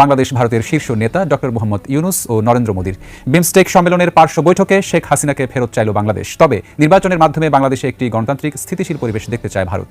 বাংলাদেশ ভারতের শীর্ষ নেতা ডক্টর মোহাম্মদ ইউনুস ও নরেন্দ্র মোদীর বিমস্টেক সম্মেলনের পার্শ্ব বৈঠকে শেখ হাসিনাকে ফেরত চাইল বাংলাদেশ। তবে নির্বাচনের মাধ্যমে বাংলাদেশে একটি গণতান্ত্রিক স্থিতিশীল পরিবেশ দেখতে চায় ভারত।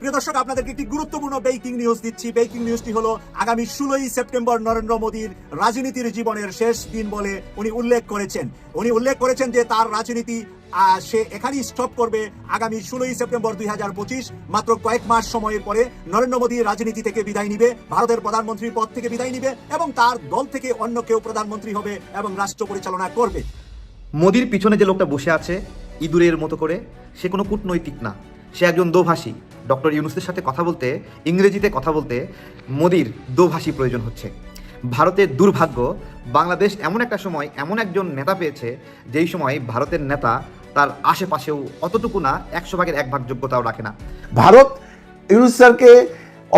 প্রিয় দর্শক, আপনাদেরকে একটি গুরুত্বপূর্ণ ব্রেকিং নিউজ দিচ্ছি। ব্রেকিং নিউজটি হলো, আগামী ষোলোই সেপ্টেম্বর নরেন্দ্র মোদীর রাজনীতির জীবনের শেষ দিন বলে উনি উল্লেখ করেছেন। উনি উল্লেখ করেছেন যে তার রাজনীতি আহ, সে এখানেই স্টপ করবে আগামী ষোলোই সেপ্টেম্বর দুই হাজার পঁচিশ মাত্র কয়েক মাস সময়ের পরে নরেন্দ্র মোদী রাজনীতি থেকে বিদায় নিবে ভারতের প্রধানমন্ত্রীর পদ থেকে বিদায় নিবে এবং তার দল থেকে অন্য কেউ প্রধানমন্ত্রী হবে এবং রাষ্ট্র পরিচালনা করবে। মোদির পিছনে যে লোকটা বসে আছে ইঁদুরের মতো করে সে কোনো কূটনৈতিক না। সে একজন দোভাষী। ডক্টর ইউনুসের সাথে কথা বলতে ইংরেজিতে কথা বলতে মোদির দোভাষী প্রয়োজন হচ্ছে। ভারতের দুর্ভাগ্য বাংলাদেশ এমন একটা সময় এমন একজন নেতা পেয়েছে যেই সময় ভারতের নেতা তার আশেপাশেও অতটুকু না, একশো ভাগের এক ভাগ যোগ্যতাও রাখে না। ভারত ইউনুস স্যারকে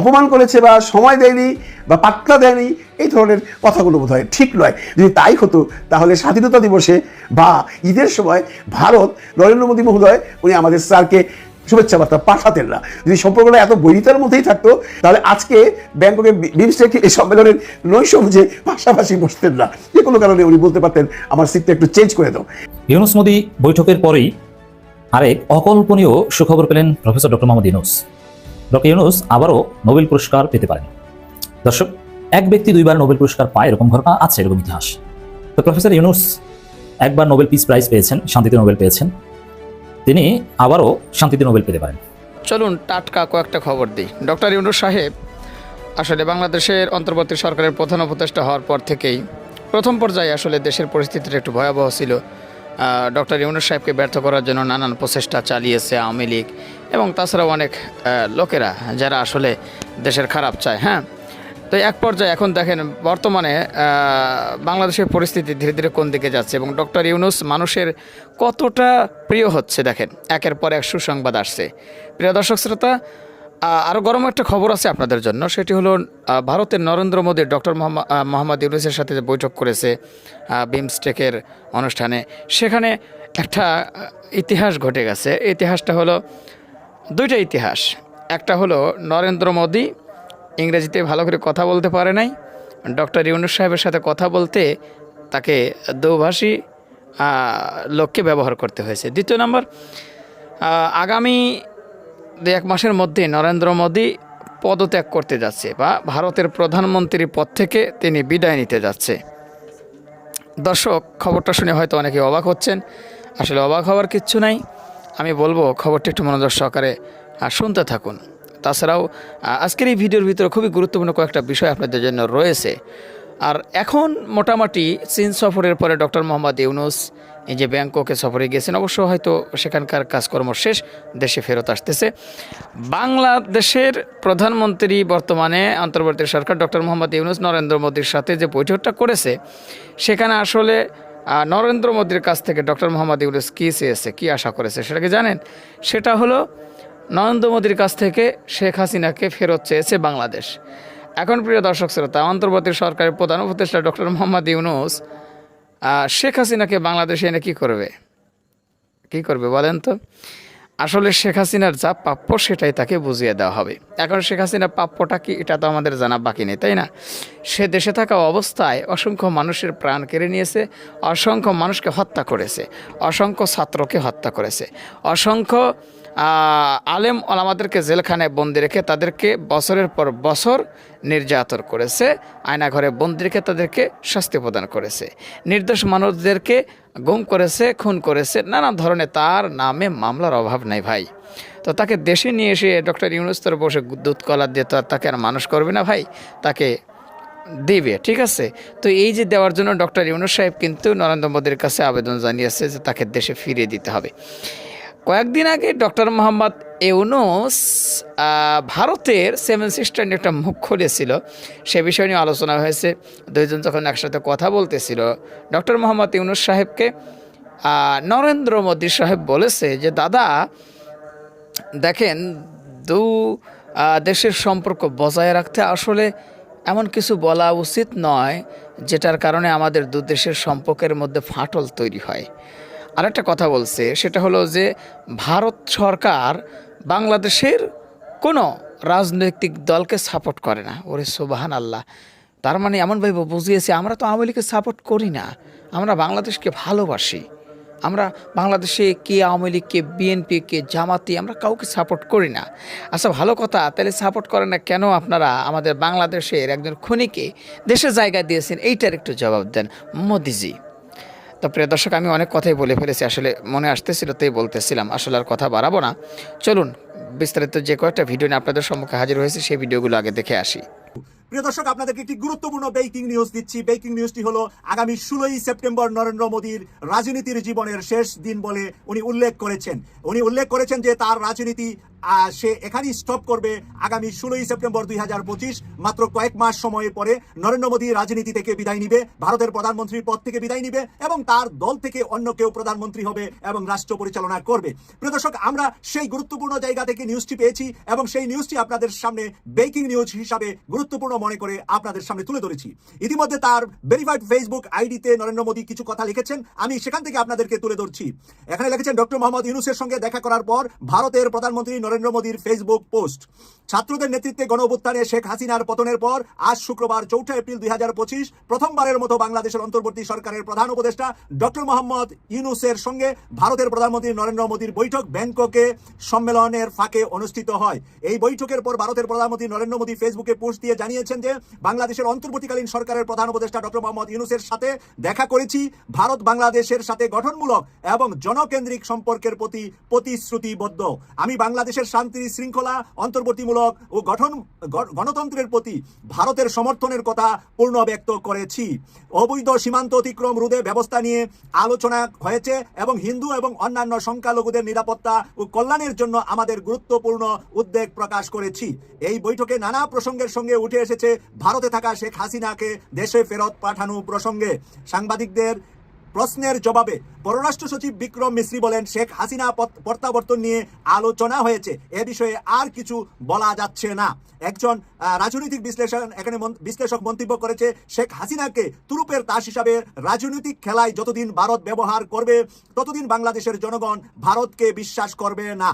অপমান করেছে বা সময় দেয়নি বা পাত্তা দেয়নি, এই ধরনের কথাগুলো বোধ ঠিক নয়। যদি তাই হতো, তাহলে স্বাধীনতা দিবসে বা ঈদের সময় ভারত নরেন্দ্র মোদী মহোদয়, উনি আমাদের স্যারকে শুভেচ্ছা বার্তা পাঠাতেন না। যদি সম্পর্কটা এত বৈরিতার মধ্যেই থাকতো, তাহলে আজকে ব্যাংককের বিমস্টেক এই সম্মেলনের নৈশ বুঝে পাশাপাশি বসতেন না। যে কোনো কারণে উনি বলতে পারতেন, আমার সিটটা একটু চেঞ্জ করে দাও। ইউনুস মোদি বৈঠকের পরেই আরেক অকল্পনীয় সুখবর পেলেন professor doctor Mohammad Yunus. Doctor Yunus আবারও নোবেল পুরস্কার পেতে পারেন। দর্শক, এক ব্যক্তি দুইবার নোবেল পুরস্কার পায় এরকম ঘটনা আছে, এরকম ইতিহাস। তো প্রফেসর ইউনুস একবার নোবেল পিস প্রাইজ পেয়েছেন, শান্তিতে নোবেল পেয়েছেন। তিনি আবারও শান্তিতে নোবেল পেতে পারেন। চলুন টাটকা কয়েকটা খবর দিই। ডক্টর ইউনুস সাহেব আসলে বাংলাদেশের অন্তর্বর্তী সরকারের প্রধান উপদেষ্টা হওয়ার পর থেকেই প্রথম পর্যায়ে আসলে দেশের পরিস্থিতিটা একটু ভয়াবহ ছিল। ডক্টর ইউনুস সাহেবকে ব্যর্থ করার জন্য নানান প্রচেষ্টা চালিয়েছে আওয়ামী লীগ এবং তাছাড়াও অনেক লোকেরা যারা আসলে দেশের খারাপ চায় হ্যাঁ? তো এক পর্যায়ে এখন দেখেন বর্তমানে বাংলাদেশের পরিস্থিতি ধীরে ধীরে কোন দিকে যাচ্ছে এবং ডক্টর ইউনুস মানুষের কতটা প্রিয় হচ্ছে দেখেন, একের পর এক সুসংবাদ আসছে। প্রিয় দর্শক শ্রোতা আরও গরম একটা খবর আছে আপনাদের জন্য, সেটি হলো ভারতের নরেন্দ্র মোদী ডক্টর মোহাম্মদ ইউনুসের সাথে যে বৈঠক করেছে বিমস্টেকের অনুষ্ঠানে, সেখানে একটা ইতিহাস ঘটে গেছে। ইতিহাসটা হলো দুইটা ইতিহাস। একটা হলো নরেন্দ্র মোদী ইংরেজিতে ভালো করে কথা বলতে পারে নাই। ডক্টর ইউনুস সাহেবের সাথে কথা বলতে তাকে দোভাষী লোককে ব্যবহার করতে হয়েছে। দ্বিতীয় নম্বর আগামী দু এক মাসের মধ্যে নরেন্দ্র মোদী পদত্যাগ করতে যাচ্ছে বা ভারতের প্রধানমন্ত্রীর পদ থেকে তিনি বিদায় নিতে যাচ্ছে। দর্শক, খবরটা শুনে হয়তো অনেকে অবাক হচ্ছেন। আসলে অবাক হওয়ার কিচ্ছু নাই। আমি বলব, খবরটি একটু মনোযোগ সহকারে শুনতে থাকুন। তাছাড়াও আজকের এই ভিডিওর ভিতরে খুবই গুরুত্বপূর্ণ কয়েকটা বিষয় আপনাদের জন্য রয়েছে। আর এখন মোটামুটি চীন সফরের পরে ডক্টর মোহাম্মদ ইউনুস এই যে ব্যাংককে সফরে গিয়েছেন অবশ্য হয়তো সেখানকার কাজকর্ম শেষ, দেশে ফেরত আসতেছে। বাংলাদেশের প্রধানমন্ত্রী বর্তমানে অন্তর্বর্তী সরকার ডক্টর মোহাম্মদ ইউনুস নরেন্দ্র মোদীর সাথে যে বৈঠকটা করেছে, সেখানে আসলে নরেন্দ্র মোদীর কাছ থেকে ডক্টর মোহাম্মদ ইউনুস কী চেয়েছে, কী আশা করেছে সেটা কি জানেন? সেটা হলো নরেন্দ্র মোদীর কাছ থেকে শেখ হাসিনাকে ফেরত চেয়েছে বাংলাদেশ। এখন প্রিয় দর্শক শ্রোতা, অন্তর্বর্তী সরকারের প্রধান উপদেষ্টা ডক্টর মোহাম্মদ ইউনুস শেখ হাসিনাকে বাংলাদেশে এনে কী করবে? কী করবে বলেন তো? আসলে শেখ হাসিনার যা প্রাপ্য সেটাই তাকে বুঝিয়ে দেওয়া হবে। এখন শেখ হাসিনার প্রাপ্যটা কি, এটা তো আমাদের জানা বাকি নেই, তাই না? সে দেশে থাকা অবস্থায় অসংখ্য মানুষের প্রাণ কেড়ে নিয়েছে, অসংখ্য মানুষকে হত্যা করেছে, অসংখ্য ছাত্রকে হত্যা করেছে, অসংখ্য আলেম ওলামাদেরকে জেলখানায় বন্দি রেখে তাদেরকে বছরের পর বছর নির্যাতন করেছে, আয়নাঘরে বন্দি রেখে তাদেরকে শাস্তি প্রদান করেছে। নির্দোষ মানুষদেরকে গুম করেছে, খুন করেছে নানা ধরনের তার নামে মামলার অভাব নাই ভাই। তো তাকে দেশে নিয়ে এসে ডক্টর ইউনুস তোর বসে দুধ কলা দিয়ে তো তাকে আর মানুষ করবে না ভাই, তাকে দেবে, ঠিক আছে? তো এই যে দেওয়ার জন্য ডক্টর ইউনুস সাহেব কিন্তু নরেন্দ্র মোদীর কাছে আবেদন জানিয়েছে যে তাকে দেশে ফিরিয়ে দিতে হবে। কয়েকদিন আগে ডক্টর মোহাম্মদ ইউনুস ভারতের সেভেন সিস্টার নিয়ে একটা মুখ খুলেছিল। সে বিষয় নিয়ে আলোচনা হয়েছে। দুইজন যখন একসাথে কথা বলতেছিল, ডক্টর মোহাম্মদ ইউনুস সাহেবকে নরেন্দ্র মোদী সাহেব বলেছে যে, দাদা, দেখেন, দু দেশের সম্পর্ক বজায় রাখতে আসলে এমন কিছু বলা উচিত নয়, যেটার কারণে আমাদের দু দেশের সম্পর্কের মধ্যে ফাটল তৈরি হয়। আরেকটা কথা বলছে, সেটা হলো যে ভারত সরকার বাংলাদেশের কোনো রাজনৈতিক দলকে সাপোর্ট করে না। ওরে সুবাহান আল্লাহ তার মানে এমনভাবে বুঝিয়েছে, আমরা তো আওয়ামী লীগকে সাপোর্ট করি না। আমরা বাংলাদেশকে ভালোবাসি। আমরা বাংলাদেশে কে আওয়ামী লীগ, কে বিএনপি কে জামাতি, আমরা কাউকে সাপোর্ট করি না। আচ্ছা ভালো কথা, তাহলে সাপোর্ট করেন না কেন আপনারা আমাদের বাংলাদেশের একজন খুনিকে দেশের জায়গা দিয়েছেন? এইটার একটু জবাব দেন। মোদিজি। তো প্রিয় দর্শক, আমি অনেক কথাই বলে ফেলেছি, আসলে মনে আসতেছিল তাই বলতেছিলাম, আসলে আর কথা বাড়াবো না। চলুন, বিস্তারিত যে কয়েকটা ভিডিও নিয়ে আপনাদের সম্মুখে হাজির হয়েছে, সেই ভিডিওগুলো আগে দেখে আসি। প্রিয় দর্শক, আপনাদেরকে একটি গুরুত্বপূর্ণ ব্রেকিং নিউজ দিচ্ছি। ব্রেকিং নিউজটি হলো, আগামী ষোলোই সেপ্টেম্বর নরেন্দ্র মোদীর রাজনীতির জীবনের শেষ দিন বলে উনি উল্লেখ করেছেন। উনি উল্লেখ করেছেন যে তার রাজনীতি সে এখানেই স্টপ করবে আগামী ষোলোই সেপ্টেম্বর দুই হাজার পঁচিশ, মাত্র কয়েক মাস সময় পরে নরেন্দ্র মোদী রাজনীতি থেকে বিদায় নিবে, ভারতের প্রধানমন্ত্রীর পদ থেকে বিদায় নিবে এবং তার দল থেকে অন্য কেউ প্রধানমন্ত্রী হবে এবং রাষ্ট্র পরিচালনা করবে। প্রিয় দর্শক, আমরা সেই গুরুত্বপূর্ণ জায়গা থেকে নিউজটি পেয়েছি এবং সেই নিউজটি আপনাদের সামনে ব্রেকিং নিউজ হিসাবে গুরুত্বপূর্ণ মনে করে আপনাদের সামনে তুলে ধরেছি। ইতিমধ্যে তার ভেরিফাইড ফেসবুক আইডিতে নরেন্দ্র মোদী কিছু কথা লিখেছেন, আমি সেখান থেকে আপনাদেরকে তুলে ধরছি। এখানে লিখেছেন ডক্টর মোহাম্মদ ইউনুসের সঙ্গে দেখা করার পর ভারতের প্রধানমন্ত্রী নরেন্দ্র মোদীর ফেসবুক পোস্ট ছাত্রদের নেতৃত্বে গণ অভ্যুত্থানে শেখ হাসিনার পতনের পর আজ শুক্রবার চৌঠা এপ্রিল দুই হাজার পঁচিশ প্রথমবারের মতো বাংলাদেশের অন্তর্বর্তী সরকারের প্রধান উপদেষ্টা ডক্টর মোহাম্মদ ইউনুসের সঙ্গে ভারতের প্রধানমন্ত্রী নরেন্দ্র মোদীর বৈঠক ব্যাংককে সম্মেলনের ফাঁকে অনুষ্ঠিত হয়। এই বৈঠকের পর ভারতের প্রধানমন্ত্রী নরেন্দ্র মোদী ফেসবুকে পোস্ট দিয়ে জানিয়েছেন যে, বাংলাদেশের অন্তর্বর্তীকালীন সরকারের প্রধান উপদেষ্টা ডক্টর মোহাম্মদ ইউনুসের সাথে দেখা করেছি। ভারত বাংলাদেশের সাথে গঠনমূলক এবং জনকেন্দ্রিক সম্পর্কের প্রতি প্রতিশ্রুতিবদ্ধ। আমি বাংলাদেশের শান্তি, শৃঙ্খলা, অন্তর্বর্তীমূলক ও গঠন গণতন্ত্রের প্রতি ভারতের সমর্থনের কথা পূর্ণ ব্যক্ত করেছি। অবৈধ সীমান্ত অতিক্রম রোধে ব্যবস্থা নিয়ে আলোচনা হয়েছে এবং হিন্দু এবং অন্যান্য সংখ্যালঘুদের নিরাপত্তা ও কল্যাণের জন্য আমাদের গুরুত্বপূর্ণ উদ্বেগ প্রকাশ করেছি। এই বৈঠকে নানা প্রসঙ্গের সঙ্গে উঠে এসেছে ভারতে থাকা শেখ হাসিনাকে দেশে ফেরত পাঠানো প্রসঙ্গে। সাংবাদিকদের প্রশ্নের জবাবে পররাষ্ট্র সচিব বিক্রম মিশ্রি বলেন, শেখ হাসিনা প্রত্যাবর্তন নিয়ে আলোচনা হয়েছে। এ বিষয়ে আর কিছু বলা যাচ্ছে না। একজন রাজনৈতিক বিশ্লেষণ, এখানে বিশ্লেষক মন্তব্য করেছে, শেখ হাসিনাকে তুরুপের তাস হিসাবে রাজনৈতিক খেলায় যতদিন ভারত ব্যবহার করবে, ততদিন বাংলাদেশের জনগণ ভারতকে বিশ্বাস করবে না।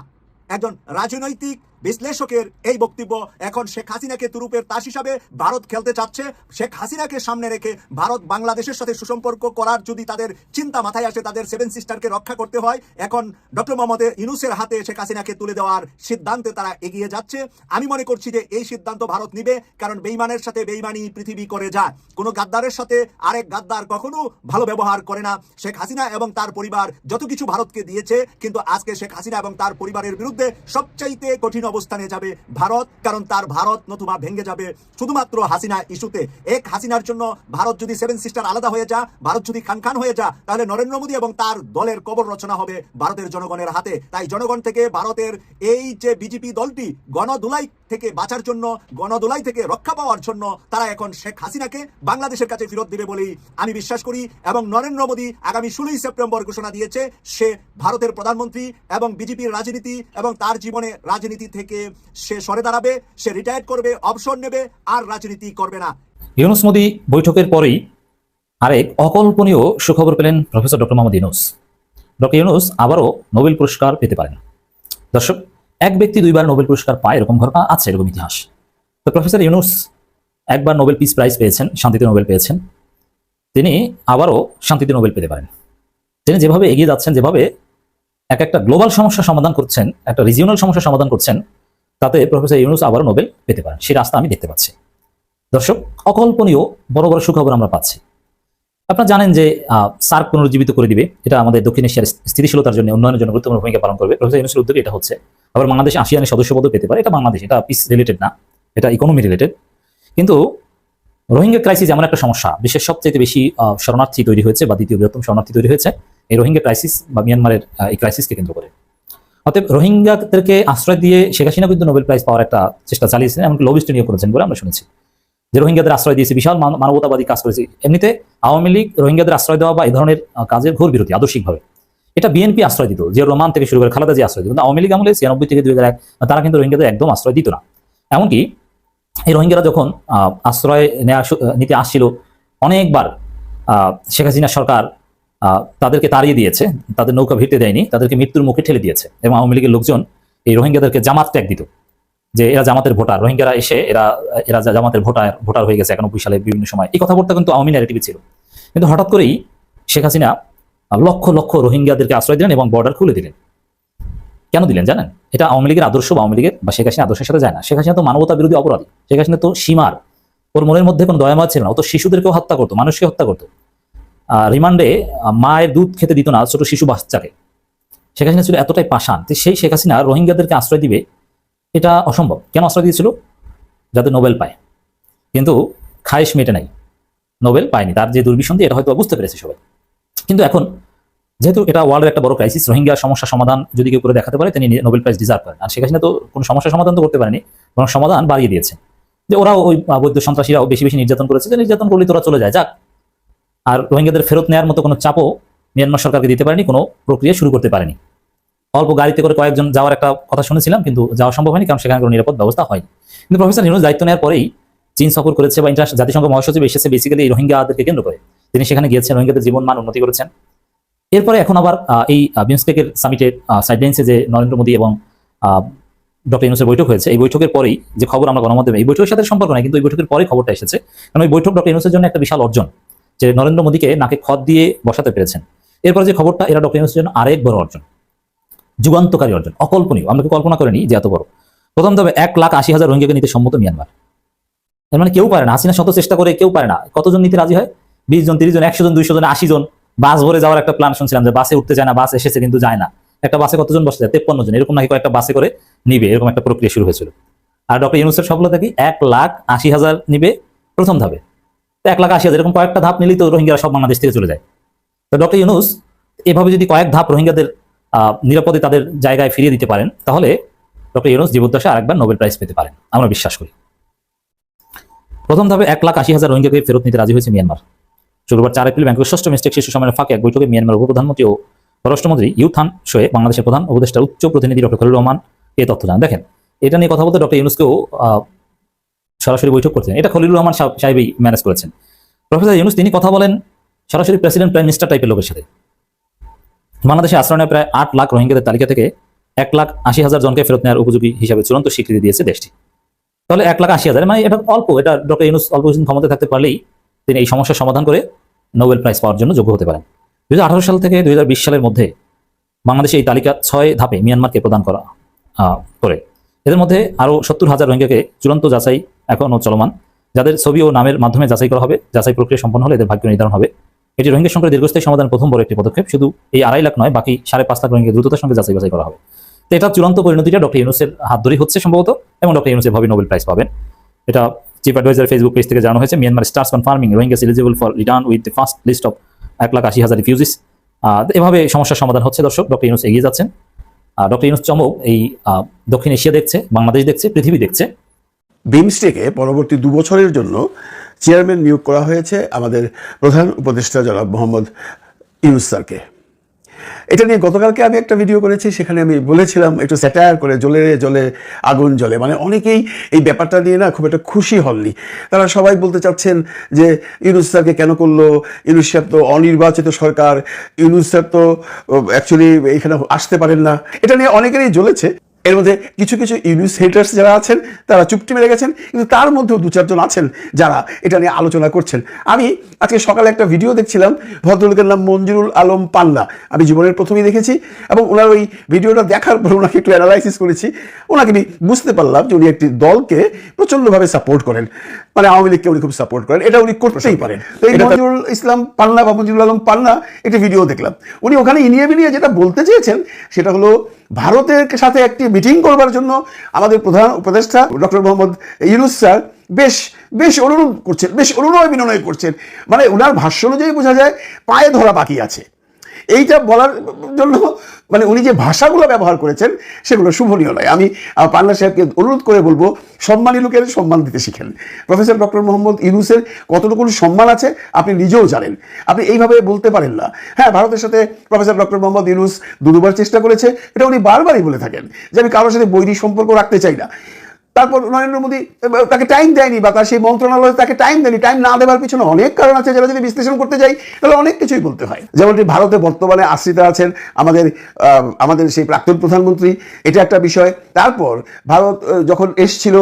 একজন রাজনৈতিক বিশ্লেষকের এই বক্তব্য, এখন শেখ হাসিনাকে তুরুপের তাস হিসাবে ভারত খেলতে চাচ্ছে। শেখ হাসিনাকে সামনে রেখে ভারত বাংলাদেশের সাথে সুসম্পর্ক করার যদি তাদের চিন্তা মাথায় আসে, তাদের সেভেন সিস্টারকে রক্ষা করতে হয়। এখন ডক্টর মোহাম্মদ ইউনুসের হাতে শেখ হাসিনাকে তুলে দেওয়ার সিদ্ধান্তে তারা এগিয়ে যাচ্ছে। আমি মনে করছি যে এই সিদ্ধান্ত ভারত নিবে, কারণ বেইমানের সাথে বেইমানি পৃথিবী করে যায়। কোনো গাদ্দারের সাথে আরেক গাদ্দার কখনো ভালো ব্যবহার করে না। শেখ হাসিনা এবং তার পরিবার যত কিছু ভারতকে দিয়েছে, কিন্তু আজকে শেখ হাসিনা এবং তার পরিবারের বিরুদ্ধে সবচাইতে কঠিন অবস্থানে যাবে ভারত, কারণ তার ভারত নতুবা ভেঙে যাবে। শুধুমাত্র হাসিনা ইস্যুতে। এক হাসিনার জন্য ভারত যদি সেভেন সিস্টার আলাদা হয়ে যা, ভারত যদি খান খান হয়ে যা, তাহলে নরেন্দ্র মোদী এবং তার দলের কবর রচনা হবে ভারতের জনগণের হাতে। তাই জনগণ থেকে ভারতের এই যে বিজেপি দলটি গণদুলাই থেকে বাঁচার জন্য গণদুলাই থেকে রক্ষা পাওয়ার জন্য, তারা এখন শেখ হাসিনাকে বাংলাদেশের কাছে ফেরত দিবে বলেই আমি বিশ্বাস করি এবং নরেন্দ্র মোদী আগামী ষোলোই সেপ্টেম্বর ঘোষণা দিয়েছে, সে ভারতের প্রধানমন্ত্রী এবং বিজেপির রাজনীতি এবং তার জীবনে রাজনীতি থেকে সে সরে দাঁড়াবে, সে রিটায়ার করবে অবসর নেবে, আর রাজনীতি করবে না। ইউনুস মোদী বৈঠকের পরেই আরেক অকল্পনীয় সুখবর পেলেন professor doctor Mohammad Yunus. Doctor Yunus আবারও নোবেল পুরস্কার পেতে পারেন। দর্শক, এক ব্যক্তি দুইবার নোবেল পুরস্কার পায় এরকম ঘটনা আছে এরকম ইতিহাস। তো প্রফেসর ইউনুস একবার নোবেল পিস প্রাইজ পেয়েছেন, শান্তিতে নোবেল পেয়েছেন। তিনি আবারও শান্তিতে নোবেল পেতে পারেন। তিনি যেভাবে এগিয়ে যাচ্ছেন, যেভাবে এক একটা গ্লোবাল সমস্যার সমাধান করছেন, একটা রিজিওনাল সমস্যার সমাধান করছেন, তাতে প্রফেসর ইউনুস আবারও নোবেল পেতে পারেন। সেই রাস্তা আমি দেখতে পাচ্ছি। দর্শক, অকল্পনীয়, বড় বড় সুখবর আমরা পাচ্ছি। আপনারা জানেন যে সার্ক পুনরুজ্জীবিত করে দিবে। এটা আমাদের দক্ষিণ এশিয়ার স্থিতিশীলতার জন্য উন্নয়নের জন্য গুরুত্বপূর্ণ ভূমিকা পালন করবে। প্রফেসর ইউনুসের উদ্যোগে এটা হচ্ছে। আবার বাংলাদেশ আসিয়ানের সদস্যপদও পেতে পারে। এটা বাংলাদেশ, এটা পিস রিলেটেড না। এটা ইকোনমি রিলেটেড কিন্তু রোহিঙ্গা ক্রাইসিস এমন একটা সমস্যা। বিশ্বের সবচেয়ে বেশি শরণার্থী তৈরি হয়েছে বা দ্বিতীয় বৃহত্তম শরণার্থী তৈরি হয়েছে। এই রোহিঙ্গা ক্রাইসিস বা মিয়ানমারের এই ক্রাইসিসকে কেন্দ্র করে। অতএব রোহিঙ্গাদেরকে আশ্রয় দিয়ে শেখ হাসিনা কিন্তু নোবেল প্রাইজ পাওয়ার একটা চেষ্টা চালিয়েছেন এমনকি লবিস্ট নিয়োগ করেছেন বলে আমরা শুনেছি। যে রোহিঙ্গাদের আশ্রয় দিয়েছে বিশাল মান- মানবতাবাদী কাজ করেছে। এমনিতে আওয়ামী লীগ রোহিঙ্গাদের আশ্রয় দেওয়া বা এই ধরনের কাজের ঘোর বিরোধী, আদর্শিকভাবে। এটা বিএনপি আশ্রয় দিত, যে রোমান থেকে শুরু করে খালেদা যে আশ্রয় দিত। কিন্তু আওয়ামী লীগ আমলে ছিয়ানব্বই থেকে দুই হাজার এক, তারা কিন্তু রোহিঙ্গাদের একদম আশ্রয় দিত না। এমনকি এই রোহিঙ্গারা যখন আশ্রয় নেওয়া নিতে আসছিল, অনেকবার শেখ হাসিনা সরকার তাদেরকে তাড়িয়ে দিয়েছে, তাদের নৌকা ভিড়তে দেয়নি, তাদেরকে মৃত্যুর মুখে ঠেলে দিয়েছে এবং আওয়ামী লীগের লোকজন এই রোহিঙ্গাদেরকে জামাত ট্যাগ দিত, যে এরা জামাতের ভোটার। রোহিঙ্গারা এসে এরা এরা জামাতের ভোটার ভোটার হয়ে গেছে একানব্বই সালে বিভিন্ন সময়। এই কথাবার্তা কিন্তু আওয়ামী ন্যারেটিভে ছিল। কিন্তু হঠাৎ করেই শেখ হাসিনা লক্ষ লক্ষ রোহিঙ্গাদেরকে আশ্রয় দিলেন এবং বর্ডার খুলে দিলেন। কেন দিলেন জানেন? এটা আওয়ামী লীগের আদর্শ বা আওয়ামী লীগের বা শেখ হাসিনা আদর্শের সাথে যায় না। শেখ হাসিনা তো মানবতা বিরোধী অপরাধী। শেখ হাসিনা তো সীমার। ওর মনের মধ্যে কোনো দয়ামায়া ছিল না। ও তো শিশুদেরকেও হত্যা করতো, মানুষকে হত্যা করতো। রিমান্ডে মায়ের দুধ খেতে দিত না, ছোট শিশু বাচ্চাকে। শেখ হাসিনা ছিল এতটাই যে সেই শেখ হাসিনা রোহিঙ্গাদেরকে আশ্রয় দিবে, এটা অসম্ভব। কেন আশ্রয় দিয়েছিল? যাতে নোবেল পায়। কিন্তু খায়েশ মেটে নাই। নোবেল পায়নি। তার যে দুর্বিসন্ধি, এটা হয়তো বুঝতে পেরেছে সবাই। কিন্তু এখন, যেহেতু এটা ওয়ার্ল্ডের একটা বড় ক্রাইসিস রোহিঙ্গা সমস্যা সমাধান যদি কেউ করে দেখাতে পারে, তিনি নোবেল প্রাইজ ডিজার্ভ করেন। আর শেখ হাসিনা তো কোনো সমস্যার সমাধান তো করতে পারেনি, বরং সমাধান বাড়িয়ে দিয়েছে। যে ওরাও ওই বৈদ্য সন্ত্রাসীরাও বেশি বেশি নির্যাতন করেছে, যে নির্যাতন করলে তোরা চলে যায়। যাক আর রোহিঙ্গাদের ফেরত নেওয়ার মতো কোনো চাপও মিয়ানমার সরকারকে দিতে পারেনি, কোনো প্রক্রিয়া শুরু করতে পারেনি। অল্প গাড়িতে করে কয়েকজন যাওয়ার একটা কথা শুনেছিলাম, কিন্তু যাওয়া সম্ভব হয়নি, কারণ সেখানে কোনো নিরাপদ ব্যবস্থা হয়নি। কিন্তু প্রফেসর নিউজ দায়িত্ব নেওয়ার পরেই চীন সফর করেছে বা ইন্টার জাতিসংঘ মহাসচিব এসেছে বেসিক্যালি এই রোহিঙ্গাদেরকে কেন্দ্র করে। তিনি সেখানে গিয়েছেন, রোহিঙ্গাদের জীবন মান উন্নতি করেছেন। এরপরে এখন আবার এই বিমস্টেকের সামিটের সাইডলাইন্সে যে নরেন্দ্র মোদী এবং ডক্টর ইউনুসের বৈঠক হয়েছে, এই বৈঠকের পরেই যে খবর আমরা গণমাধ্যমে, এই বৈঠকের সাথে সম্পর্ক নাই, কিন্তু এই বৈঠকের পরে খবরটা এসেছে। কারণ ওই বৈঠক ডক্টর ইউনুসের জন্য একটা বিশাল অর্জন। যে নরেন্দ্র মোদীকে নাকে খত দিয়ে বসাতে পেরেছেন। এরপর যে খবরটা, এরা ডক্টর জন্য আরেক বড় অর্জন। যুগান্তকারী অর্জন, অকল্পনীয়। আমরা কল্পনা করিনি যে এত বড়? প্রথম তবে এক লাখ আশি হাজার রোহিঙ্গাকে নিতে সম্মত মিয়ানমার। এর মানে কেউ পারে না। হাসিনা শত চেষ্টা করে কেউ পারে না। কতজন নিতে রাজি হয়? বিশ জন, তিরিশ জন, একশো জন, দুইশো জন, আশি জন। বাস ভরে যাওয়ার একটা প্ল্যান শুনছিলাম যে বাসে উঠতে যায় না, বাস এসেছে কিন্তু যায় না। একটা বাসে কতজন বসে যায়? তেপ্পান্ন জন। এরকম নাকি কয়েকটা বাসে করে নিবে। এরকম একটা প্রক্রিয়া শুরু হয়েছিল। আর ডক্টর ইউনুসের সফলতা কি? এক লাখ আশি হাজার নিবে প্রথম ধাপে। এক লাখ আশি হাজার, এরকম কয়েকটা ধাপ নিলেই তো রোহিঙ্গারা সব বাংলাদেশ থেকে চলে যায়। তো ডক্টর ইউনুস এভাবে যদি কয়েক ধাপ রোহিঙ্গাদের নিরাপদে তাদের জায়গায় ফিরিয়ে দিতে পারেন, তাহলে ডক্টর ইউনুস জীবদ্দশায় আরেকবার নোবেল প্রাইজ পেতে পারেন, আমরা বিশ্বাস করি। প্রথম ধাপে এক লাখ আশি হাজার রোহিঙ্গাকে ফেরত নিতে রাজি হয়েছে মিয়ানমার। শুক্রবার চার এপ্রিল ব্যাংকের ষষ্ঠ মিস্টেক শিশু সম্মেলনের ফাঁকে এক বৈঠকে মিয়ানমার উপপ্রধানমন্ত্রী ও পররাষ্ট্রমন্ত্রী ইউথান শোয়ে বাংলাদেশের প্রধান উপদেষ্টা উচ্চ প্রতিনিধি ডক্টর খলিল রহমান এ তথ্য জানান। দেখেন, এটা নিয়ে কথা বলতে ডক্টর ইউনুসকেও সরাসরি বৈঠক করছেন। এটা খলিলুর রহমান সাহেব- সাহেবই ম্যানেজ করেছেন। প্রফেসর ইউনুস, তিনি কথা বলেন সরাসরি প্রেসিডেন্ট প্রাইম মিনিস্টার টাইপের লোকের সাথে। বাংলাদেশে আশ্রয় নেওয়া প্রায় আট লাখ রোহিঙ্গাদের তালিকা থেকে এক লাখ আশি হাজার জনকে ফেরত নেওয়ার উপযোগী হিসাবে চূড়ান্ত স্বীকৃতি দিয়েছে দেশটি। তাহলে এক লাখ আশি হাজার মানে এটা অল্প, এটা ডক্টর ইউনুস অল্প কিছুদিন ক্ষমতা থাকতে পারলেই তিনি এই সমস্যার সমাধান করে নোবেল প্রাইজ পাওয়ার জন্য যোগ্য হতে পারেন। দুই হাজার আঠারো সাল থেকে দুই হাজার বিশ সালের মধ্যে বাংলাদেশে এই তালিকা ছয় ধাপে মিয়ানমারকে প্রদান করা করে। এদের মধ্যে আরও সত্তর হাজার রোহিঙ্গাকে চূড়ান্ত যাচাই এখনও চলমান। যাদের ছবি ও নামের মাধ্যমে যাচাই করা হবে, যাচাই প্রক্রিয়া সম্পন্ন হলে এদের ভাগ্য নির্ধারণ হবে। এটি রোহিঙ্গা সংকটের দীর্ঘস্থায়ী সমাধান প্রথম বড় একটি পদক্ষেপ। শুধু এই আড়াই লাখ নয়, বাকি সাড়ে পাঁচ লাখ রোহিঙ্গা দ্রুততার সঙ্গে যাচাই বাছাই করা হবে। তো এটা চূড়ান্ত পরিণতিটা ডক্টর ইউনুসের হাত ধরেই হচ্ছে সম্ভবত, এবং ডক্টর ইউনুসের ভাবে নোবেল প্রাইজ পাবেন। এটা চিফ অ্যাডভাইজার ফেসবুক পেজ থেকে জানানো হয়েছে Myanmar starts confirming Rohingyas eligible for return with the first list of এক লাখ আশি হাজার রিফিউজিস এভাবে সমস্যার সমাধান হচ্ছে দর্শক, ডক্টর ইউনুস এগিয়ে যাচ্ছেন। ডক্টর ইউনুস চমক এই দক্ষিণ এশিয়া দেখছে, বাংলাদেশ দেখছে, পৃথিবী দেখছে। বিমস্টেকে পরবর্তী দু বছরের জন্য চেয়ারম্যান নিয়োগ করা হয়েছে আমাদের প্রধান উপদেষ্টা জনাব মোহাম্মদ ইউনুস স্যারকে। এটা নিয়ে গতকালকে আমি একটা ভিডিও করেছি, সেখানে আমি বলেছিলাম একটু স্যাটায়ার করে জলে জলে আগুন জলে মানে অনেকেই এই ব্যাপারটা নিয়ে না খুব একটা খুশি হননি। তারা সবাই বলতে চাচ্ছেন যে, ইউনুস স্যারকে কেন করল? ইউনুস স্যার তো অনির্বাচিত সরকার, ইউনুস স্যার তো অ্যাকচুয়ালি এখানে আসতে পারেন না। এটা নিয়ে অনেকেরই জ্বলেছে। এর মধ্যে কিছু কিছু ইউনিস হেটার্স যারা আছেন, তারা চুপটি মেরে গেছেন, কিন্তু তার মধ্যেও দু চারজন আছেন যারা এটা নিয়ে আলোচনা করছেন। আমি আজকে সকালে একটা ভিডিও দেখছিলাম, ভদ্রলোকের নাম মঞ্জুরুল আলম পান্না আমি জীবনের প্রথমেই দেখেছি, এবং ওনার ওই ভিডিওটা দেখার পর ওনাকে একটু অ্যানালাইসিস করেছি। ওনাকে আমি বুঝতে পারলাম যে উনি একটি দলকে প্রচণ্ডভাবে সাপোর্ট করেন। মানে আওয়ামী লীগকে উনি খুব সাপোর্ট করেন। এটা উনি করতেই পারেন। তো এই মঞ্জুরুল ইসলাম পান্না বা মঞ্জুরুল আলম পান্না একটি ভিডিও দেখলাম। উনি ওখানে ইনিয়ে বিনিয়ে যেটা বলতে চেয়েছেন সেটা হলো ভারতের সাথে একটি মিটিং করবার জন্য আমাদের প্রধান উপদেষ্টা ডক্টর মোহাম্মদ ইউনুস স্যার বেশ বেশ অনুরোধ করছেন বেশ অনুনয় বিনয় করছেন। মানে ওনার ভাষ্য অনুযায়ী বোঝা যায় পায়ে ধরা বাকি আছে। এইটা বলার জন্য মানে উনি যে ভাষাগুলো ব্যবহার করেছেন, সেগুলো শুভনীয় নয়। আমি পান্না সাহেবকে অনুরোধ করে বলব, সম্মানী লোকের সম্মান দিতে শিখেন। প্রফেসর ডক্টর মোহাম্মদ ইউনুসের কতটুকু সম্মান আছে, আপনি নিজেও জানেন। আপনি এইভাবে বলতে পারেন না। হ্যাঁ ভারতের সাথে প্রফেসর ডক্টর মোহাম্মদ ইউনুস দু দুবার চেষ্টা করেছে, এটা উনি বারবারই বলে থাকেন যে আমি কারোর সাথে বৈরী সম্পর্ক রাখতে চাই না। তারপর নরেন্দ্র মোদী তাকে টাইম দেয়নি বা তার সেই মন্ত্রণালয় তাকে টাইম দেয়নি। টাইম না দেওয়ার পিছনে অনেক কারণ আছে যারা যদি বিশ্লেষণ করতে যাই, তাহলে অনেক কিছুই বলতে হয়। যেমনটি ভারতে বর্তমানে আশ্রিতা আছেন আমাদের আমাদের সেই প্রাক্তন প্রধানমন্ত্রী, এটা একটা বিষয়। তারপর ভারত যখন এসছিল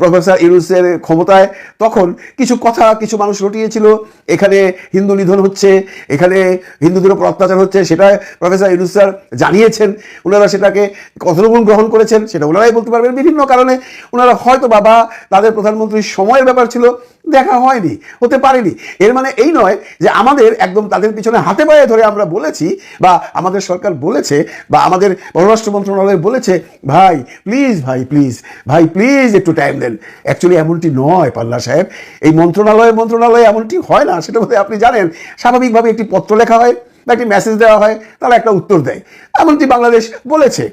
প্রফেসর ইউনুসের ক্ষমতায়, তখন কিছু কথা, কিছু মানুষ রটিয়েছিল। এখানে হিন্দু নিধন হচ্ছে, এখানে হিন্দুদের উপর অত্যাচার হচ্ছে, সেটা প্রফেসর ইউনুস স্যার জানিয়েছেন। ওনারা সেটাকে কতটুকু গ্রহণ করেছেন, সেটা ওনারাই বলতে পারবেন। বিভিন্ন কারণে ওনারা হয়তো বাবা, তাদের প্রধানমন্ত্রীর সময়ের ব্যাপার ছিল, দেখা হয়নি, হতে পারেনি। এর মানে এই নয় যে আমাদের একদম তাদের পিছনে হাতে পায়ে ধরে আমরা বলেছি বা আমাদের সরকার বলেছে বা আমাদের পররাষ্ট্র মন্ত্রণালয় বলেছে, ভাই প্লিজ ভাই প্লিজ ভাই প্লিজ একটু টাইম দেন। অ্যাকচুয়ালি এমনটি নয়, পাল্লা সাহেব। এই মন্ত্রণালয় মন্ত্রণালয় এমনটি হয় না, সেটা বোধহয় আপনি জানেন। স্বাভাবিকভাবে একটি পত্র লেখা হয় বা একটি মেসেজ দেওয়া হয়, তারা একটা উত্তর দেয়। এমনটি বাংলাদেশ বলেছে।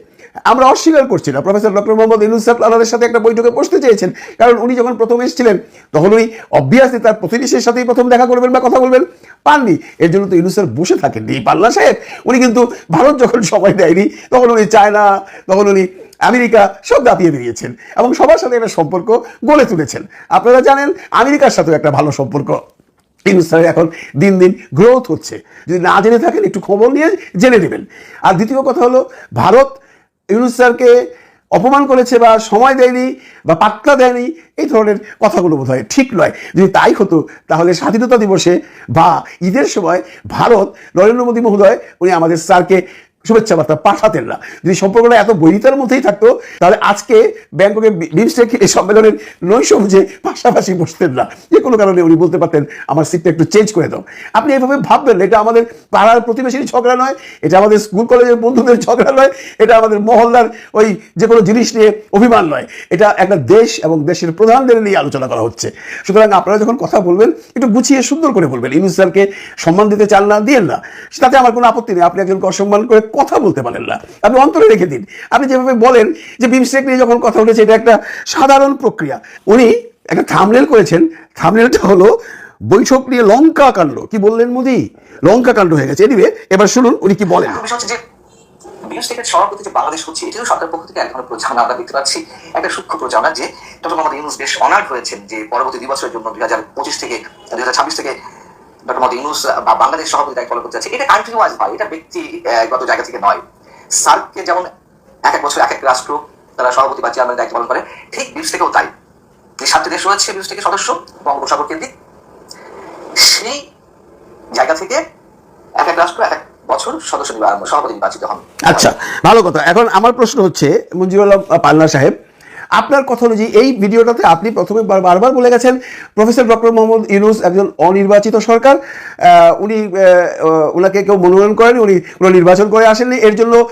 আমরা অস্বীকার করছি না। প্রফেসর ডক্টর মোহাম্মদ ইনুস সাহেব আমাদের সাথে একটা বৈঠকে বসতে চেয়েছেন। কারণ উনি যখন প্রথম এসেছিলেন, তখন উনি অবভিয়াসলি তার প্রতিনিধির সাথেই প্রথম দেখা করবেন বা কথা বলবেন পাননি। এর জন্য তো ইনুস স্যার বসে থাকেননি। পাল্লা সাহেব, উনি কিন্তু ভারত যখন সময় দেয়নি, তখন উনি চায়না, তখন উনি আমেরিকা, সব দাপিয়ে বেরিয়েছেন এবং সবার সাথে একটা সম্পর্ক গড়ে তুলেছেন। আপনারা জানেন, আমেরিকার সাথেও একটা ভালো সম্পর্ক। ইউনুস স্যারের এখন দিন দিন গ্রোথ হচ্ছে। যদি না জেনে থাকেন, একটু খবর নিয়ে জেনে নেবেন। আর দ্বিতীয় কথা হলো, ভারত ইউনুস স্যারকে অপমান করেছে বা সময় দেয়নি বা পাত্তা দেয়নি, এই ধরনের কথাগুলো বোধ হয় ঠিক নয়। যদি তাই হতো, তাহলে স্বাধীনতা দিবসে বা ঈদের সময় ভারত নরেন্দ্র মোদী মহোদয়, উনি আমাদের স্যারকে শুভেচ্ছা বার্তা পাঠাতেন না যদি সম্পর্কটা এত বৈরিতার মধ্যেই থাকতো, তাহলে আজকে ব্যাংককে বিমস্টেক এই সম্মেলনের নৈশ বুঝে পাশাপাশি বসতেন না যে কোনো কারণে উনি বলতে পারতেন, আমার সিটটা একটু চেঞ্জ করে দাও। আপনি এইভাবে ভাববেন এটা আমাদের পাড়ার প্রতিবেশীর ঝগড়া নয়, এটা আমাদের স্কুল কলেজের বন্ধুদের ঝগড়া নয়, এটা আমাদের মহল্লার ওই যে কোনো জিনিস নিয়ে অভিমান নয়। এটা একটা দেশ এবং দেশের প্রধানদের নিয়ে আলোচনা করা হচ্ছে। সুতরাং আপনারা যখন কথা বলবেন, একটু গুছিয়ে সুন্দর করে বলবেন। ইউনুস সম্মান দিতে চান না, দিয়েন না। তাতে আমার কোনো আপত্তি নেই। আপনি একজনকে অসম্মান করে কথা বলতে পারেন না। আপনি অন্তরে রেখে দিন। আপনি যেভাবে বলেন যে বিমস্টেক নিয়ে যখন কথা উঠেছে, এটা একটা সাধারণ প্রক্রিয়া। উনি একটা থামনেল করেছেন। থামনেলটা হলো বৈঠক নিয়ে লঙ্কা কাণ্ড। কি বললেন মোদি? লঙ্কা কাণ্ড হয়ে গেছে। এনিবে এবার শুনুন উনি কি বলেন। বিমস্টেকের সভাপতি যে বাংলাদেশ হচ্ছে, এটিও সরকার পক্ষ থেকে এক ধরনের প্রচারণা আমরা দেখতে পাচ্ছি। একটা সূক্ষ্ম প্রচারণা যে ডক্টর মোহাম্মদ ইউনুস বেশ অনার্ড হয়েছেন যে পরবর্তী দুই বছরের জন্য দুই হাজার পঁচিশ থেকে, দুই হাজার ছাব্বিশ থেকে ডক্টর ইউনুস বা বাংলাদেশ সভাপতি দায়িত্ব পালন করতে যাচ্ছে, এটা কান্ট্রি এটা ব্যক্তিগত জায়গা থেকে নয়। সার্ককে যেমন এক এক বছর, এক এক রাষ্ট্র, তারা সভাপতি বা চেয়ারম্যান দায়িত্ব পালন করে, ঠিক বিমস্টেকেও তাই। যে সাতটি দেশ রয়েছে বিমস্টেকের সদস্য, বঙ্গোপসাগর কেন্দ্রিক, সেই জায়গা থেকে এক এক রাষ্ট্র, এক এক বছর সদস্য সভাপতি নির্বাচিত হন। আচ্ছা ভালো কথা। এখন আমার প্রশ্ন হচ্ছে মঞ্জুরুল্লাহ পাল্লা সাহেব আপনার কথা অনুযায়ী এই ভিডিওটাতে আপনি প্রথমে বার- বারবার বলে গেছেন, প্রফেসর ডক্টর মোহাম্মদ ইউনুস একজন অনির্বাচিত সরকার। উনি ওনাকে কেউ মনোনয়ন করেন, উনি কোনো নির্বাচন করে আসেননি। এর জন্য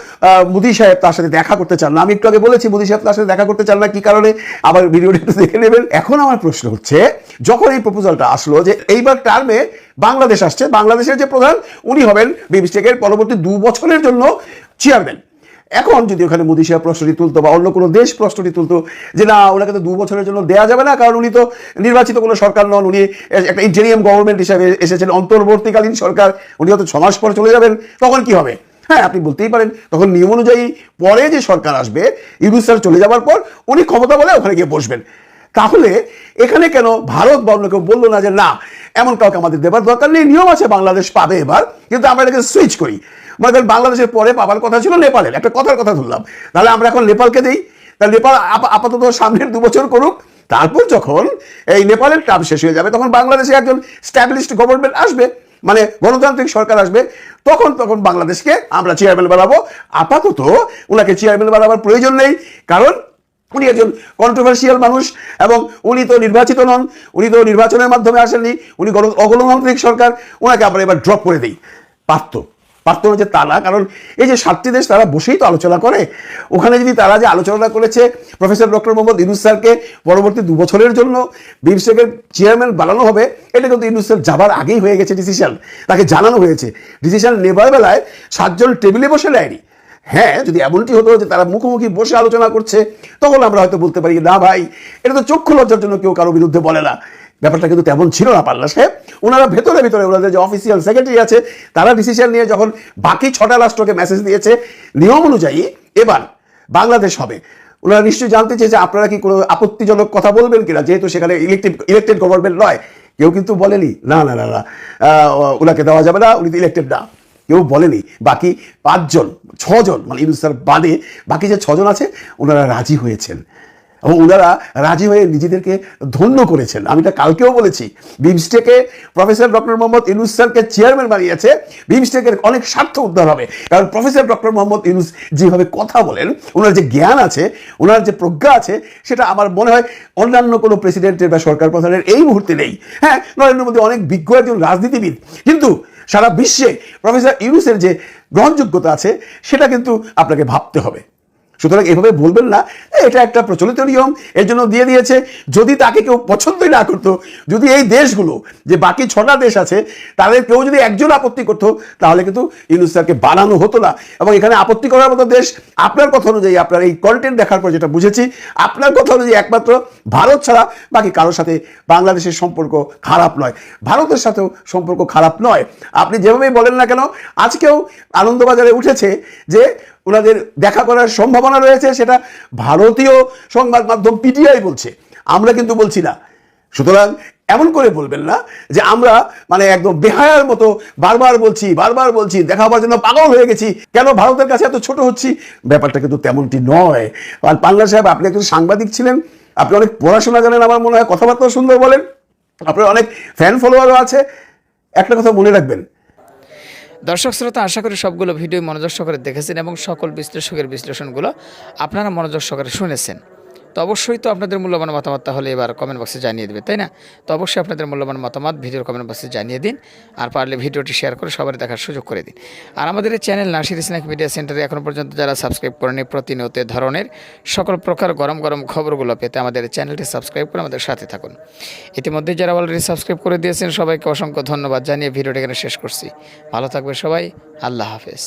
মোদী সাহেব তার সাথে দেখা করতে চান না। আমি একটু আগে বলেছি, মোদী সাহেব তার সাথে দেখা করতে চান না, কী কারণে? আবার ভিডিওটা একটু দেখে নেবেন। এখন আমার প্রশ্ন হচ্ছে, যখন এই প্রপোজালটা আসলো যে এইবার টার্মে বাংলাদেশ আসছে, বাংলাদেশের যে প্রধান, উনি হবেন বিমস্টেকের পরবর্তী দু বছরের জন্য চেয়ারম্যান এখন যদি ওখানে মোদী সাহেব প্রশ্নটি তুলতো বা অন্য কোনো দেশ প্রশ্নটি তুলতো যে না, ওনাকে তো দু বছরের জন্য দেওয়া যাবে না, কারণ উনি তো নির্বাচিত কোনো সরকার নন, উনি একটা ইন্টেরিয়াম গভর্নমেন্ট হিসাবে এসেছেন, অন্তর্বর্তীকালীন সরকার, উনি হয়তো ছ মাস পর চলে যাবেন, তখন কি হবে? হ্যাঁ আপনি বলতেই পারেন, তখন নিয়ম অনুযায়ী পরে যে সরকার আসবে, ইউনুস চলে যাওয়ার পর উনি ক্ষমতা বলে ওখানে গিয়ে বসবেন। তাহলে এখানে কেন ভারত বা অন্য কেউ বলল না যে না এমন কাউকে আমাদের দেবার দরকার নেই। নিয়ম আছে, বাংলাদেশ পাবে এবার। কিন্তু আমরা এটাকে সুইচ করি। মনে করেন বাংলাদেশের পরে পাবার কথা ছিল নেপালের। একটা কথার কথা ধরলাম। তাহলে আমরা এখন নেপালকে দিই। তাহলে নেপাল আপ- আপাতত সামনের দু বছর করুক। তারপর যখন এই নেপালের টার্ম শেষ হয়ে যাবে, তখন বাংলাদেশে একজন স্ট্যাবলিশড গভর্নমেন্ট আসবে মানে গণতান্ত্রিক সরকার আসবে। তখন তখন বাংলাদেশকে আমরা চেয়ারম্যান বানাবো। আপাতত ওনাকে চেয়ারম্যান বানাবার প্রয়োজন নেই। কারণ উনি একজন কন্ট্রোভার্সিয়াল মানুষ এবং উনি তো নির্বাচিত নন, উনি তো নির্বাচনের মাধ্যমে আসেননি, উনি গণ- অগণতান্ত্রিক সরকার ওনাকে আমরা এবার ড্রপ করে দিই। পারত পারত না যে তা না কারণ এই যে সাতটি দেশ তারা বসেই তো আলোচনা করে। ওখানে যদি তারা যে আলোচনা করেছে প্রফেসর ডক্টর মোহাম্মদ ইউনুস স্যারকে পরবর্তী দু বছরের জন্য বিমস্টেকের চেয়ারম্যান বানানো হবে, এটা কিন্তু ইউনুস স্যার যাবার আগেই হয়ে গেছে ডিসিশন তাকে জানানো হয়েছে। ডিসিশন নেবার বেলায় সাতজন টেবিলে বসে নেয়নি হ্যাঁ যদি এমনটি হতো যে তারা মুখোমুখি বসে আলোচনা করছে, তখন আমরা হয়তো বলতে পারি, না ভাই, এটা তো চক্ষু লজ্জার জন্য কেউ কারও বিরুদ্ধে বলে না। ব্যাপারটা কিন্তু তেমন ছিল না পাল্লা সাহেব, ওনারা ভেতরে ভেতরে, ওনাদের যে অফিসিয়াল সেক্রেটারি আছে, তারা ডিসিশন নিয়ে যখন বাকি ছটা রাষ্ট্রকে মেসেজ দিয়েছে, নিয়ম অনুযায়ী এবার বাংলাদেশ হবে। ওনারা নিশ্চয়ই জানতে চেয়েছে, আপনারা কি কোনো আপত্তিজনক কথা বলবেন কিনা? যেহেতু সেখানে ইলেকটেড ইলেকটেড গভর্নমেন্ট নয়। কেউ কিন্তু বলেনি, না না না না ওনাকে দেওয়া যাবে না, উনি ইলেকটেড না। কেউ বলেনি। বাকি পাঁচজন, ছজন মানে ইউনুস স্যার বাদে বাকি যে ছজন আছে, ওনারা রাজি হয়েছেন। এবং ওনারা রাজি হয়ে নিজেদেরকে ধন্য করেছেন। আমি এটা কালকেও বলেছি। বিমস্টেকে প্রফেসর ডক্টর মোহাম্মদ ইউনুস স্যারকে চেয়ারম্যান বানিয়েছে। বিমস্টেকের অনেক স্বার্থ উদ্ধার হবে। কারণ প্রফেসর ডক্টর মোহাম্মদ ইউনুস যেভাবে কথা বলেন, ওনার যে জ্ঞান আছে, ওনার যে প্রজ্ঞা আছে, সেটা আমার মনে হয় অন্যান্য কোনো প্রেসিডেন্টের বা সরকার প্রধানের এই মুহূর্তে নেই। হ্যাঁ নরেন্দ্র মোদী অনেক বিজ্ঞ একজন রাজনীতিবিদ। কিন্তু সারা বিশ্বে প্রফেসর ইউনুসের যে গ্রহণযোগ্যতা আছে সেটা কিন্তু আপনাকে ভাবতে হবে। সুতরাং এভাবে বলবেন না। এটা একটা প্রচলিত নিয়ম, এর জন্য দিয়ে দিয়েছে, যদি তাকে কেউ পছন্দই না করতো, যদি এই দেশগুলো, যে বাকি ছটা দেশ আছে, তাদের কেউ যদি একজন আপত্তি করতো, তাহলে কিন্তু ইউনুস বানানো হতো না। এবং এখানে আপত্তি করার মতো দেশ, আপনার কথা অনুযায়ী আপনার এই কন্টেন্ট দেখার পর যেটা বুঝেছি, আপনার কথা অনুযায়ী একমাত্র ভারত ছাড়া বাকি কারোর সাথে বাংলাদেশের সম্পর্ক খারাপ নয়। ভারতের সাথেও সম্পর্ক খারাপ নয়। আপনি যেভাবেই বলেন না কেন, আজকেও আনন্দবাজারে উঠেছে যে ওনাদের দেখা করার সম্ভাবনা রয়েছে, সেটা ভারতীয় সংবাদ মাধ্যম পিটিআই বলছে। আমরা কিন্তু বলছি না। সুতরাং এমন করে বলবেন না যে আমরা মানে একদম বেহায়ার মতো বারবার বলছি বারবার বলছি দেখা হবার জন্য পাগল হয়ে গেছি, কেন ভারতের কাছে এত ছোট হচ্ছি? ব্যাপারটা কিন্তু তেমনটি নয়। আর পান্না সাহেব, আপনি একজন সাংবাদিক ছিলেন, আপনি অনেক পড়াশোনা জানেন, আমার মনে হয় কথাবার্তা সুন্দর বলেন। আপনার অনেক ফ্যান ফলোয়ারও আছে। একটা কথা মনে রাখবেন দর্শক শ্রোতা, আশা করি সবগুলো ভিডিও মনোযোগ সহকারে দেখেছেন এবং সকল বিশ্লেষকের বিশ্লেষণগুলো আপনারা মনোযোগ সহকারে শুনেছেন। তো অবশ্যই তো আপনাদের মূল্যবান মতামত তাহলে এবার কমেন্ট বক্সে জানিয়ে দেবে, তাই না? তো অবশ্যই আপনাদের মূল্যবান মতামত ভিডিওর কমেন্ট বক্সে জানিয়ে দিন আর পারলে ভিডিওটি শেয়ার করে সবার দেখার সুযোগ করে দিন। আর আমাদের এই চ্যানেল নাসির স্ন্যাক মিডিয়া সেন্টারে এখনও পর্যন্ত যারা সাবস্ক্রাইব করেনি প্রতিনিয়ত ধরনের সকল প্রকার গরম গরম খবরগুলো পেতে আমাদের চ্যানেলটি সাবস্ক্রাইব করে আমাদের সাথে থাকুন। ইতিমধ্যে যারা অলরেডি সাবস্ক্রাইব করে দিয়েছেন, সবাইকে অসংখ্য ধন্যবাদ। জানিয়ে ভিডিওটি এখানে শেষ করছি। ভালো থাকবে সবাই। আল্লাহ হাফেজ।